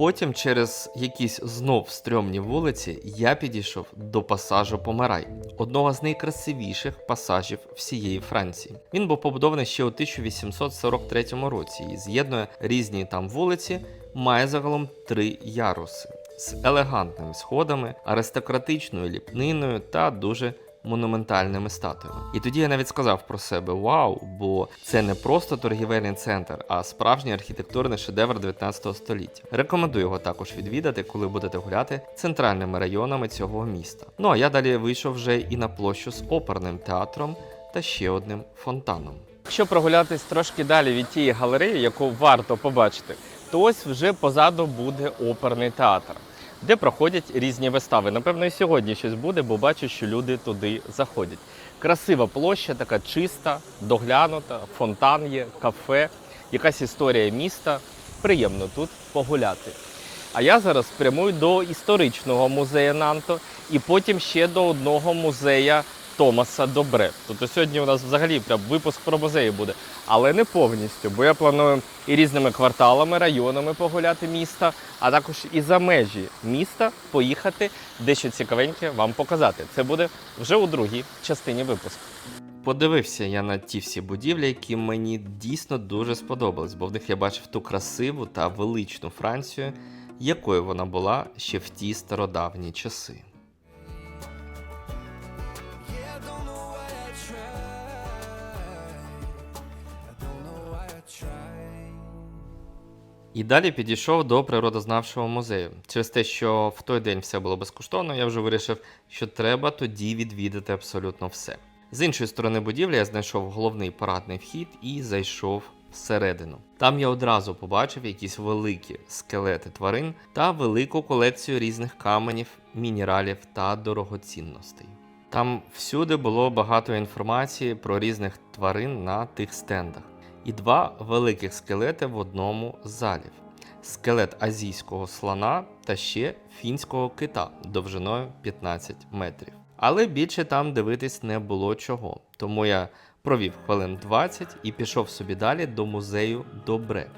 Потім, через якісь знов стрьомні вулиці, я підійшов до пасажу Помирай, одного з найкрасивіших пасажів всієї Франції. Він був побудований ще у 1843 році і з'єднує різні там вулиці, має загалом три яруси з елегантними сходами, аристократичною ліпниною та дуже монументальними статуями. І тоді я навіть сказав про себе вау, бо це не просто торгівельний центр, а справжній архітектурний шедевр 19 століття. Рекомендую його також відвідати, коли будете гуляти центральними районами цього міста. Ну а я далі вийшов вже і на площу з оперним театром та ще одним фонтаном. Якщо прогулятись трошки далі від тієї галереї, яку варто побачити, то ось вже позаду буде оперний театр, де проходять різні вистави. Напевно, і сьогодні щось буде, бо бачу, що люди туди заходять. Красива площа, така чиста, доглянута, фонтан є, кафе, якась історія міста. Приємно тут погуляти. А я зараз прямую до історичного музею Нанто і потім ще до одного музея Томаса Добре. Тобто сьогодні у нас взагалі прям випуск про музеї буде, але не повністю, бо я планую і різними кварталами, районами погуляти міста, а також і за межі міста поїхати, дещо цікавеньке вам показати. Це буде вже у другій частині випуску. Подивився я на ті всі будівлі, які мені дійсно дуже сподобались, бо в них я бачив ту красиву та величну Францію, якою вона була ще в ті стародавні часи. І далі підійшов до природознавчого музею. Через те, що в той день все було безкоштовно, я вже вирішив, що треба тоді відвідати абсолютно все. З іншої сторони будівлі я знайшов головний парадний вхід і зайшов всередину. Там я одразу побачив якісь великі скелети тварин та велику колекцію різних каменів, мінералів та дорогоцінностей. Там всюди було багато інформації про різних тварин на тих стендах. І два великих скелети в одному з залів: скелет азійського слона та ще фінського кита довжиною 15 метрів. Але більше там дивитись не було чого, тому я провів хвилин 20 і пішов собі далі до музею Добре,